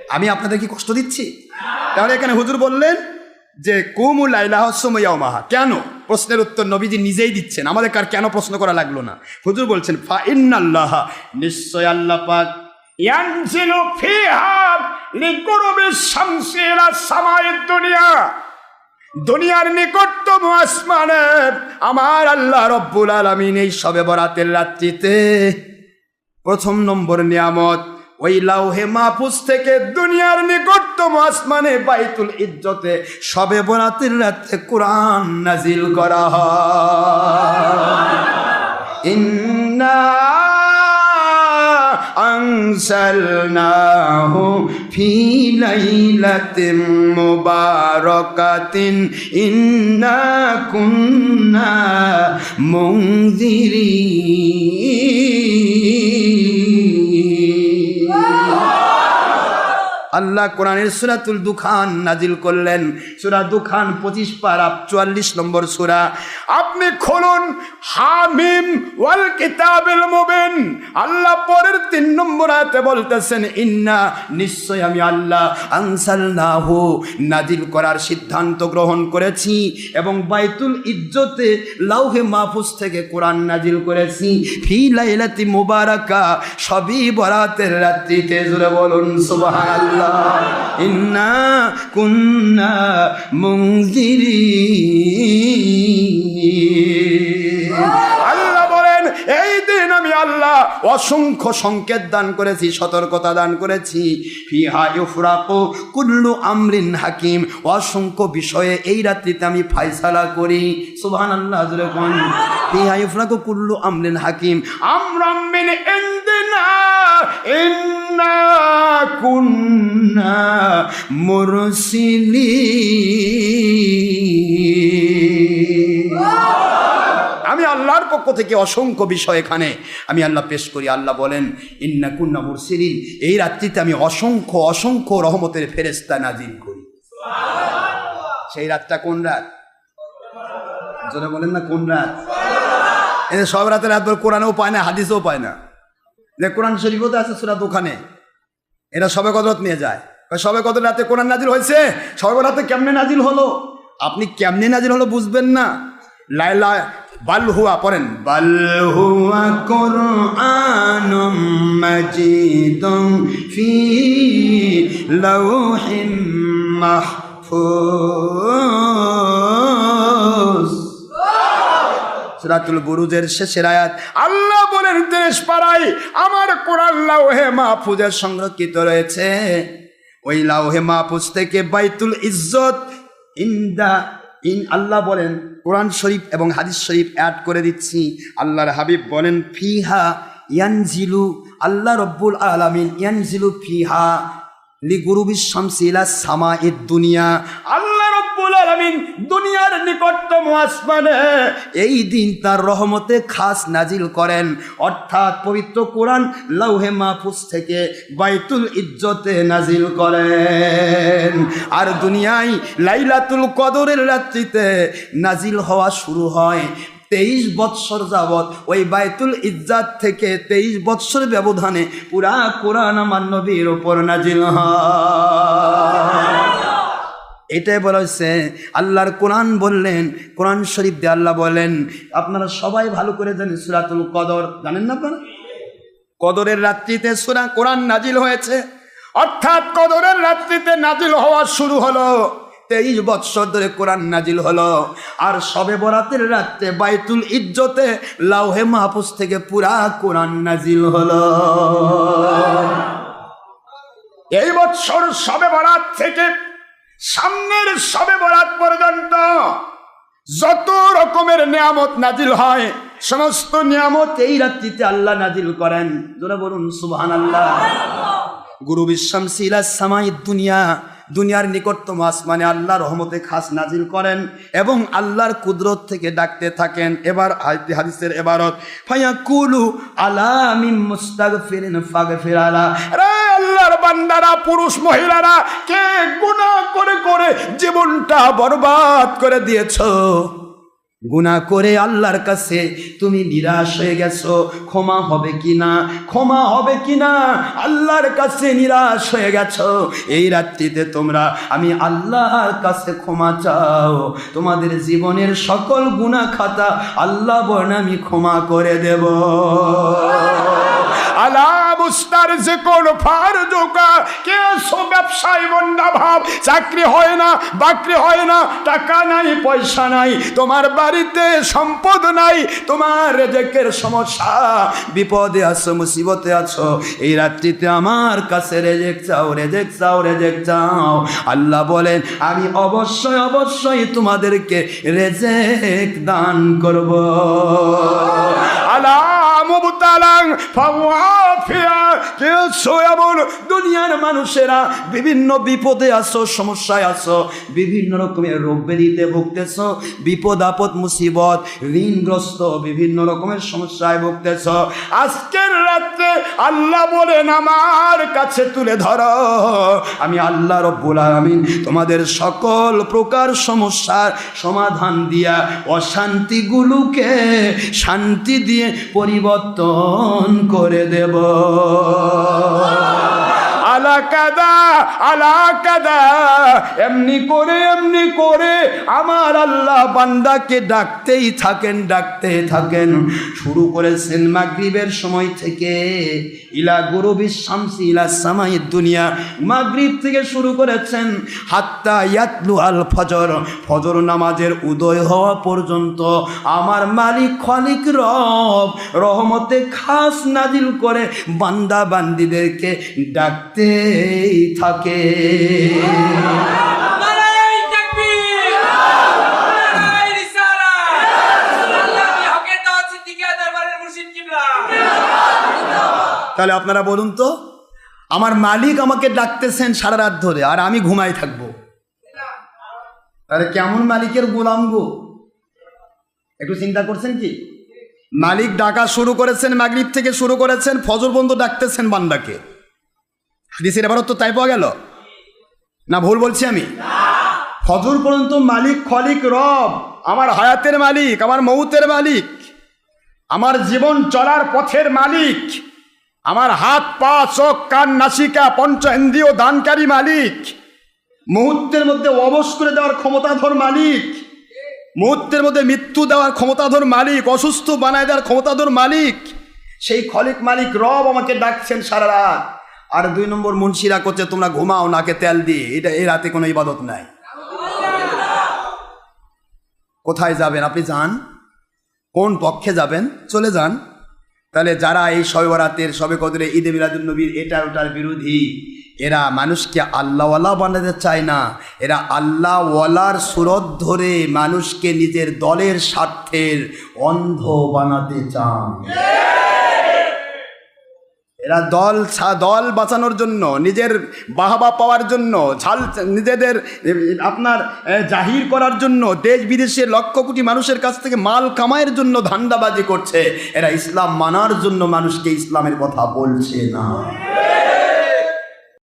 আমি আপনাদের কি কষ্ট দিচ্ছি। তাহলে এখানে হুজুর বললেন যে, কুমু লাইলাহসমাহা কেন? প্রশ্নের উত্তর নবীজি নিজেই দিচ্ছেন। আমাদের কার কেন প্রশ্ন করা লাগল না? হুজুর বলছেন, ফা ইন্নাল্লাহ নিশ্চয় আল্লাহ পাক ইয়ানজিলু ফিহা লিকুরুবি শামসি দুনিয়া। দুনিয়ার নিকটতম আসমানে আমার আল্লাহ রব্বুল আলমিন এই সবে বরাতের রাত্রিতে প্রথম নম্বর নিয়ামত ওই লাউহে মাহফুজ থেকে দুনিয়ার নিকটতম আসমানে বাইতুল ইজ্জতে সবে বরাতের রাতে কোরআন নাজিল করা হয়। ইন্না ফি লাইলাতিন মুবারাকাতিন। ইন্না কুন্না মুনজিরিন। আল্লাহ কোরআনের সুরাতুল দুখান নাজিল করলেন। সুরা দুখান পঁচিশ পারা চুয়াল্লিশ নম্বর সুরা। আপনি খুলুন, হামিম ওয়াল কিতাবিল মুবিন। আল্লাহ পরের তিন নম্বর আয়াতে বলতেছেন, ইন্না নিশ্চয় আমি আল্লাহ আনসালনাহু নাজিল করার সিদ্ধান্ত গ্রহণ করেছি এবং বাইতুল ইজ্জতে লাউহে মাহফুজ থেকে কোরআন নাজিল করেছি। ফি লাইলাতি মুবারাকা, সবই বরাতের রাত্রিতে। জুড়ে বলুন, সুবহানাল্লাহ। ইন্না কুন্না আল্লাহ বলেন, এই দিন আমি আল্লাহ অসংখ্য সংকেত দান করেছি, সতর্কতা দান করেছি। ফিহা ইউফরাকু কুল্লু আমরিন হাকিম। অসংখ্য বিষয়ে এই রাত্রিতে আমি ফায়সালা করি। সুবহানাল্লাহ, জোরে কোন? ফিহা ইউফরাকু কুল্লু আমরিন হাকিম। আমরাম মিন ইনদিনা কুন্না আমি আল্লাহর পক্ষ থেকে অসংখ্য বিষয় এখানে আমি আল্লাহ পেশ করি। আল্লাহ বলেন, ইন্না কুন্না মুরসিলিন। এই রাত্রিতে আমি অসংখ্য অসংখ্য রহমতের ফেরেস্তা নাজিল করি। সেই রাতটা কোন রাত? জোরে বলেন না, কোন রাত? যে সব রাতের রাত কোরআনেও পায় না, হাদিসেও পায় না। যে কোরআন শরীফতে আছে সুরাত ওখানে এরা সবে কদরত নিয়ে যায়। সবে কদর রাতে কোরআন নাজিল হয়েছে? সবে রাতে কেমনে নাজিল হলো? আপনি কেমনে নাজিল হলো বুঝবেন না। লাইলা, বাল হুয়া পড়েন। বাল হুয়া কোরআনুম মাজিদুম ফি লাউহিম মাহফুজ। সুরাতুল বুরুজের শেষের আয়াত, আল্লাহ বলেন, দেশ পাড়াই আমার কোরআন লাউহে মাহফুজের সংরক্ষিত রয়েছে। ওই লাউহে মাহফুজ থেকে বাইতুল ইজ্জত ইন্দা ইন আল্লাহ বলেন, কোরআন শরীফ এবং হাদিস শরীফ অ্যাড করে দিচ্ছি। আল্লাহর হাবিব বলেন, ফিহা ইয়ানজিলু, আল্লাহ রব্বুল আলামিন ইয়ানজিলু ফিহা লি লিগুরুবি শামসিলা সামা দুনিয়া। আল্লাহ আলামিন দুনিয়ার নিকটতম আসমানে এই দিন তার রহমতে খাস নাজিল করেন। অর্থাৎ পবিত্র কোরআন লাউহে মাহফুজ থেকে বাইতুল ইজ্জতে নাজিল করেন। আর দুনিয়ায় লাইলাতুল কদরের রাত্রিতে নাজিল হওয়া শুরু হয়। তেইশ বৎসর যাবৎ ওই বাইতুল ইজ্জাত থেকে তেইশ বৎসর ব্যবধানে পুরা কোরআন আমার নবীর ওপর নাজিল হয়। এটাই বলা হয়েছে, আল্লাহর কোরআন বললেন, কোরআন শরীফ দিয়ে আল্লাহ বলেন আপনারা সবাই ভালো করে জানেন সুরাতুল কদর, জানেন না আপনারা? কদরের রাত্রিতে সুরা কোরআন নাজিল হয়েছে, অর্থাৎ কদরের রাত্রিতে নাজিল হওয়া শুরু হলো, তেইশ বৎসর ধরে কোরআন নাজিল হলো, আর সবে বরাতের রাত্রে বাইতুল ইজ্জতে লাউহে মাহফুজ থেকে পুরা কোরআন নাজিল হলো। এই বৎসর সবে বরাত থেকে সামনের সবে বরাত পর্যন্ত যত রকমের নিয়ামত নাজিল হয়, সমস্ত নিয়ামত এই রাত্রিতে আল্লাহ নাজিল করেন। জোরে বলুন সুবহান আল্লাহ গুরু বিশ্বাম সিলা সামাই দুনিয়া, দুনিয়ার নিকটতম আসমানে আল্লাহ রহমতে খাস নাজিল করেন এবং আল্লাহর কুদরত থেকে ডাকতে থাকেন। এবার হাদি- হাদিসের এবারত ফাইয়া কুলু আলা মিম মুস্তাগফিরিন ফাগফির আলা। রে আল্লাহর বান্দারা, পুরুষ মহিলারা, কে গুনাহ জীবনটা বরবাদ করে দিয়েছ। গুণা করে আল্লাহর কাছে তুমি নিরাশ হয়ে গেছো। ক্ষমা হবে কি না ক্ষমা হবে কি না আল্লাহর কাছে নিরাশ হয়ে গেছো। এই রাত্রিতে তোমরা, আমি আল্লাহর কাছে ক্ষমা চাও। তোমাদের জীবনের সকল গুণা খাতা আল্লাহ বর্ণ আমি ক্ষমা করে দেব। আলা মুস্তার যে কোন ফারজুকা কে সো ব্যবসায়ী বন্ডা ভাব, চাকরি হয় না, বাকরি হয় না, টাকা নাই, পয়সা নাই, তোমার বাড়িতে সম্পদ নাই, তোমার রেজেকের সমস্যা, বিপদে আছো, মুসিবতে আছো, এই রাত্রিতে আমার কাছে রেজেক চাও রেজেক চাও রেজেক চাও। আল্লাহ বলেন, আমি অবশ্যই অবশ্যই তোমাদেরকে রেজেক দান করব। আলা মুবতালাং ফাওয়াফিয়া কে আছো এমন দুনিয়ার মানুষেরা বিভিন্ন বিপদে আছো, সমস্যায় আছো, বিভিন্ন রকমের রোগ ব্যাধিতে ভুগতেছ, বিপদ, আপদ, মুসিবত, ঋণগ্রস্ত, বিভিন্ন রকমের সমস্যায় ভুগতেছ। আজকের রাত্রে আল্লাহ বলেন, আমার কাছে তুলে ধরো। আমি আল্লাহ রব্বুল আলামিন তোমাদের সকল প্রকার সমস্যার সমাধান দিয়া অশান্তিগুলোকে শান্তি দিয়ে পরিবর্তন করে দেব। আলা কাদা আলা কাদা। এমনি করে এমনি করে আমার আল্লাহ বান্দাকে ডাকতেই থাকেন ডাকতে থাকেন। শুরু করেছেন মাগরিবের সময় থেকে ইলা গুরু শামসি, ইলা সামাই দুনিয়া মাগরিব থেকে শুরু করেছেন হাত্তা ইয়াতলু আল ফজর। ফজর নামাজের উদয় হওয়া পর্যন্ত আমার মালিক খলিক রব রহমতে খাস নাজিল করে বান্দা বান্দিদেরকে ডাকতেই থাকে। তাহলে আপনারা বলুন তো আমার মালিক আমাকে ডাকতেছেন সারা রাত ধরে আর আমি ঘুমাই থাকব। তাহলে কেমন মালিকের গোলাম গো? একটু চিন্তা করছেন কি? মালিক ডাকা শুরু করেছেন মাগরিব থেকে শুরু করেছেন ফজর বন্ধ ডাকতেছেন বান্দাকে। হাদিসের এবারও তো তাই পাওয়া গেল? না ভুল বলছি আমি? ফজর পর্যন্ত মালিক, খলিক, রব, আমার হায়াতের মালিক, আমার মৌতের মালিক, আমার জীবন চলার পথের মালিক, আমার হাত, পা, চোখ, কান, নাসিকা, পঞ্চ ইন্দ্রিয় দানকারী মালিক, মুহূর্তের মধ্যে অবশ করে দেওয়ার ক্ষমতাধর মালিক, মুহূর্তের মধ্যে মৃত্যু দেওয়ার ক্ষমতাধর মালিক, অসুস্থ বানায় দেওয়ার ক্ষমতাধর মালিক, সেই খলিক মালিক রব আমাকে ডাকছেন সারা রাত। আর দুই নম্বর মুন্সিরা করছে, তোমরা ঘুমাও, নাকে তেল দিয়ে। এটা এই রাতে কোনো ইবাদত নাই। কোথায় যাবেন? আপনি যান। কোন পক্ষে যাবেন? চলে যান। তাহলে যারা এই শৈবরাতের সবে কদরে ঈদে মিলাদুল নবীর এটার ওটার বিরোধী, এরা মানুষকে আল্লাহওয়ালা বানাতে চায় না। এরা আল্লাহওয়ালার সুরত ধরে মানুষকে নিজের দলের স্বার্থের অন্ধ বানাতে চান। এরা দল দল বাঁচানোর জন্য, নিজের বাহাবা পাওয়ার জন্য, ঝাল নিজেদের আপনার জাহির করার জন্য, দেশ বিদেশে লক্ষ কোটি মানুষের কাছ থেকে মাল কামাইয়ের জন্য ধান্দাবাজি করছে। এরা ইসলাম মানার জন্য মানুষকে ইসলামের কথা বলছে না।